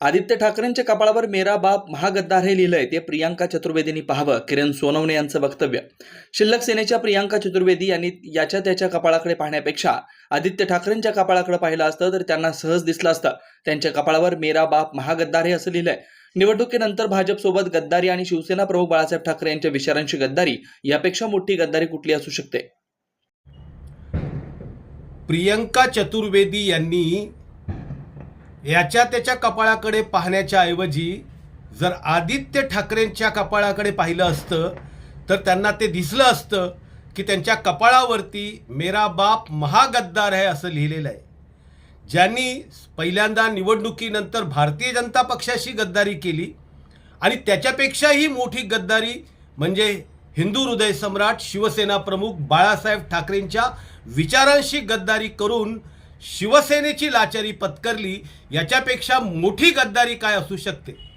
आदित्य ठाकरेंच्या कपाळावर मेरा बाप महागद्दार हे लिहिलंय ते प्रियांका चतुर्वेदींनी पाहावं किरण सोनवणे यांचं वक्तव्य. शिल्लक सेनेच्या प्रियांका चतुर्वेदी यांनी याच्या त्याच्या कपाळाकडे पाहण्यापेक्षा आदित्य ठाकरेंच्या कपाळाकडे पाहिलं असतं तर त्यांना सहज दिसलं असतं. त्यांच्या कपाळावर मेरा बाप महागद्दार हे असं लिहिलंय. निवडणुकीनंतर भाजपसोबत गद्दारी आणि शिवसेना प्रमुख बाळासाहेब ठाकरे यांच्या विचारांची गद्दारी यापेक्षा मोठी गद्दारी कुठली असू शकते? प्रियंका चतुर्वेदी यांनी याच्या त्याच्या कपाळाकडे पाहण्याच्या ऐवजी जर आदित्य ठाकरेंच्या कपाळाकडे पाहिलं असतं तर त्यांना ते दिसलं असतं की त्यांच्या कपाळावरती मेरा बाप महागद्दार आहे असं लिहिलेलं आहे. ज्यांनी पहिल्यांदा निवडणुकीनंतर भारतीय जनता पक्षाशी गद्दारी केली आणि त्याच्यापेक्षाही मोठी गद्दारी म्हणजे हिंदू हृदय सम्राट शिवसेना प्रमुख बाळासाहेब ठाकरेंच्या विचारांशी गद्दारी करून शिवसेनेची लाचारी पत्करली याच्यापेक्षा मोठी गद्दारी काय असू शकते?